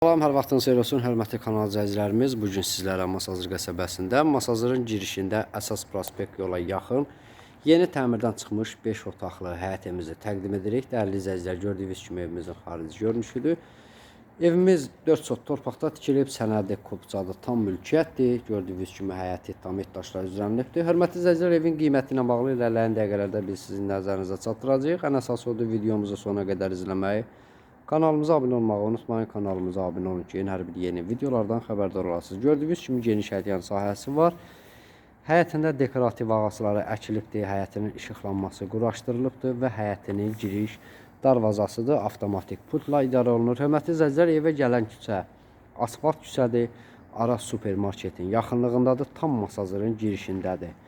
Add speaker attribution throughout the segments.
Speaker 1: Salam, hər vaxtınız xeyir olsun, hörmətli kanal izləyicilərimiz. Bu gün sizlərə Masazır qəsəbəsində, Masazırın girişində əsas prospekt yola yaxın yeni təmirdən çıxmış 5 otaqlı həyət evimizi təqdim edirik. Dəyərli izləyicilər, gördüyünüz kimi evimizin xarici görünüşüdür. Evimiz 4 sot torpaqda tikilib, sənədi kopcadı, tam mülkiyyətdir. Gördüyünüz kimi həyəti tam daşlar üzrənilibdir. Hörmətli izləyicilər, evin qiyməti ilə bağlı ilərləyin dəqiqələrdə biz sizin nəzərinizə çatdıracağıq. Ən əsası odur videomuzu sona qədər izləməyi Kanalımıza abunə olmağı unutmayın. Kanalımıza abunə olun ki, hər bir yeni videolardan xəbərdar olasınız. Gördüyünüz kimi geniş həyət sahəsi var. Həyətində dekorativ ağacları əkilibdir, həyətinin işıqlanması quraşdırılıbdır və həyətinin giriş darvazasıdır. Avtomatik pultla idarə olunur. Hörmətli izləyicilər, evə gələn küçə asfalt küçədir. Aras supermarketin yaxınlığındadır. Tam Masazırın girişindədir.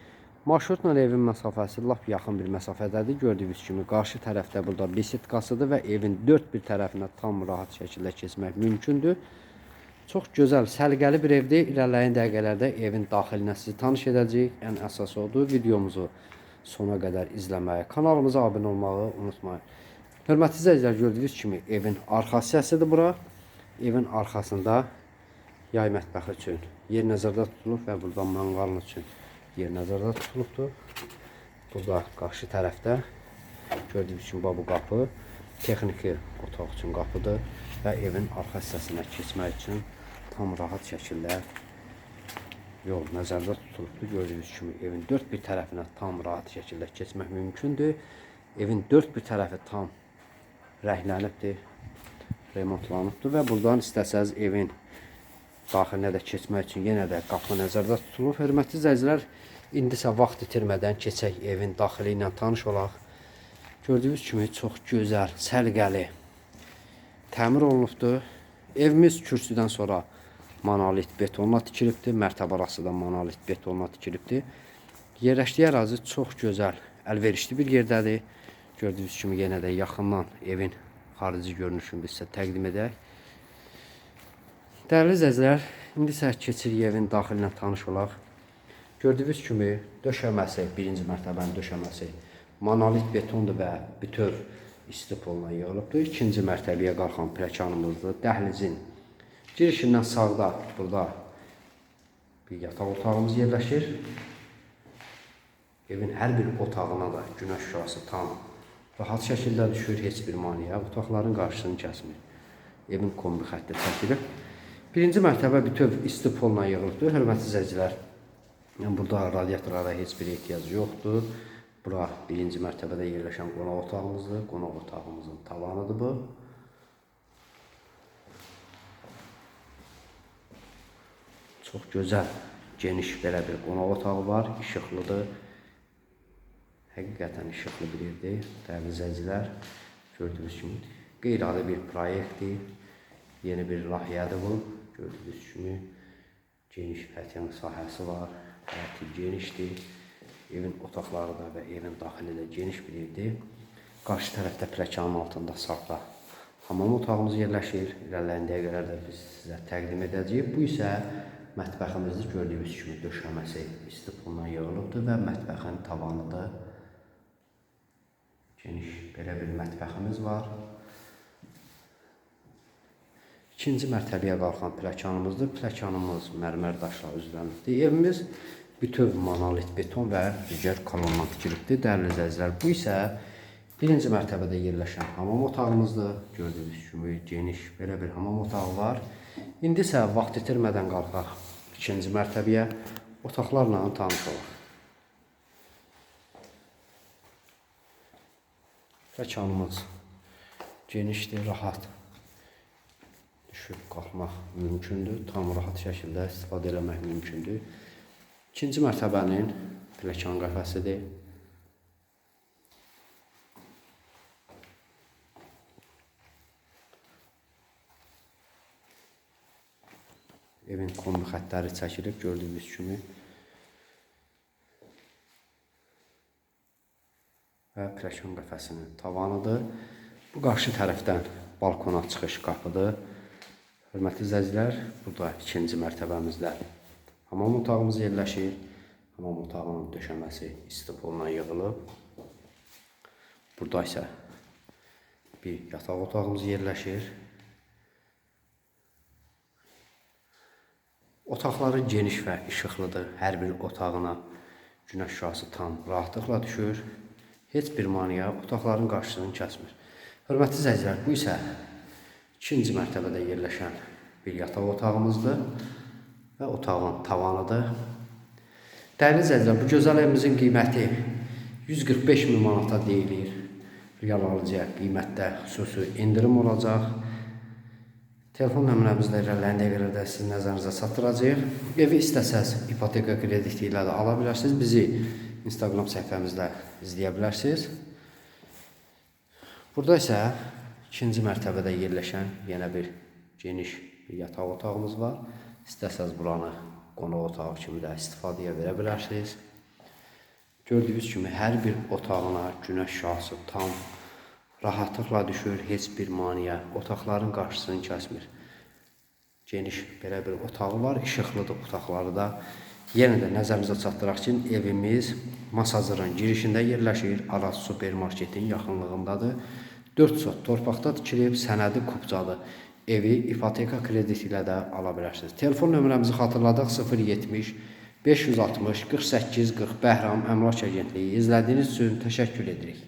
Speaker 1: Marşrutla evin məsafəsi lap yaxın bir məsafədədir. Gördüyünüz kimi qarşı tərəfdə burada besitkasıdır və evin dörd bir tərəfinə tam rahat şəkildə keçmək mümkündür. Çox gözəl, səliqəli bir evdir. İlərləyin dəqiqələrdə evin daxilinə sizi tanış edəcəyik. Ən əsas odur videomuzu sona qədər izləməyi, kanalımıza abunə olmağı unutmayın. Hörmətli izləyicilər, gördüyünüz kimi evin arxa hissəsidir bura. Evin arxasında yay mətbəxi üçün yer nəzərdə tutulub və burada manqalın üçün yer nəzərdə tutulubdur. Burada qarşı tərəfdə gördüyünüz kimi bu qapı texniki otaq üçün qapıdır və evin arxa hissəsinə keçmək üçün tam rahat şəkildə yol nəzərdə tutulubdur. Gördüyünüz kimi evin dörd bir tərəfinə tam rahat şəkildə keçmək mümkündür. Evin dörd bir tərəfi tam rənglənibdir, remontlanıbdır və buradan istəsəz evin daxilinə də keçmək üçün yenə də qapı nəzərdə tutulub. Hörmətli izləyicilər, indi isə vaxt itirmədən keçək evin daxili ilə tanış olaq. Gördüyünüz kimi çox gözəl, səliqəli təmir olunubdur. Evimiz kürsüdən sonra monolit betonla tikilibdir. Mərtəbə arası da monolit betonla tikilibdir. Yerləşdiyi ərazi çox gözəl, əlverişli bir yerdədir. Gördüyünüz kimi yenə də yaxından evin xarici görünüşünü bizə təqdim edək. Dəyərli izləyicilər, indi isə keçirik evin daxilinə tanış olaq. Gördüyünüz kimi döşəməsi, birinci mərtəbənin döşəməsi monolit betondur və bütöv istipoluna yığılıbdır. İkinci mərtəbəyə qalxan pləkanımızdır. Dəhlizin girişindən sağda burada bir yataq otağımız yerləşir. Evin hər bir otağına da günəş şüası tam rahat şəkildə düşür, heç bir maneə otaqların qarşısını kəsmir. Evin kombi xətti çəkilib. Birinci mərtəbə bütöv istipolla yığılıbdır. Hörmətli izləyicilər, yəni burada radiatorlara heç bir ehtiyac yoxdur. Bura birinci mərtəbədə yerləşən qonaq otağımızdır. Qonaq otağımızın tavanıdır bu. Çox gözəl, geniş belə bir qonaq otağı var, işıqlıdır. Həqiqətən işıqlı bir evdir. Dəyərli izləyicilər, gördüyünüz kimi qeyri-adi bir proyektdir. Yeni bir layihədir bu. Gördüyünüz kimi geniş pətyan sahəsi var. Həyəti genişdir. Evin otaqları da və evin daxili də geniş bir evdir. Qarşı tərəfdə pləkanın altında sağda hamam otağımız yerləşir. İrəliləyən dəqiqələrdə biz sizə təqdim edəcəyik. Bu isə mətbəximizdir. Gördüyünüz kimi döşəməsi istipundan yığılıbdır və mətbəxin tavanıdır. Geniş belə bir mətbəximiz var. İkinci mərtəbəyə qalxan pləkanımızdır. Pləkanımız mərmər daşla üzlənibdir. Evimiz bütöv monolit beton və digər kolondan tikilibdir. Dəyərli izləyicilər, bu isə birinci mərtəbədə yerləşən hamam otağımızdır. Gördüyünüz kimi geniş belə bir hamam otağı var. İndi isə vaxt itirmədən qalxaq ikinci mərtəbəyə otaqlarla tanış olaq. Pləkanımız genişdir, rahat düşüb qalxmaq mümkündür. Tam rahat şəkildə istifadə eləmək mümkündür. İkinci mərtəbənin pləkan qəfəsidir. Evin kombi xəttləri çəkilib gördüyünüz kimi. Və pləkan qəfəsinin tavanıdır. Bu qarşı tərəfdən balkona çıxış qapıdır. Hörmətli izləyicilər, burada ikinci mərtəbəmizdə hamam otağımız yerləşir. Hamam otağının döşəməsi istipolla yığılıb. Burada isə bir yataq otağımız yerləşir. Otaqları geniş və işıqlıdır. Hər bir otağına günəş şüası tam rahatlıqla düşür. Heç bir maneə otaqların qarşısını kəsmir. Hörmətli izləyicilər, bu isə ikinci mərtəbədə yerləşən bir yataq otağımızdır və otağın tavanıdır. Dəyərli izləyicilər, bu gözəl evimizin qiyməti 145 min manata deyilir. Real alıcıya qiymətdə xüsusi indirim olacaq. Telefon nömrəmizlə irəliləyən dəqiqələrdə sizin nəzərinizə çatdıracağıq. Evi istəsəz ipoteka krediti ilə də ala bilərsiniz. Bizi Instagram səhifəmizdə izləyə bilərsiniz. Burada isə ikinci mərtəbədə yerləşən yenə bir geniş bir yataq otağımız var. İstəsəz buranı qonaq otağı kimi də istifadəyə verə bilərsiniz. Gördüyünüz kimi hər bir otağına günəş şahsı tam rahatlıqla düşür, heç bir maneə otaqların qarşısını kəsmir. Geniş belə bir otağı var, işıqlıdır otaqları da. Yenə də nəzərinizə çatdıraq ki, evimiz Masazırın girişində yerləşir, Aras supermarketin yaxınlığındadır. 4 sot torpaqda tikilib, sənədi kupcadır. Evi ipoteka krediti ilə də ala bilərsiniz. Telefon nömrəmizi xatırladıq 070 560 48 40 Bəhram Əmlak Agentliyi. İzlədiyiniz üçün təşəkkür edirik.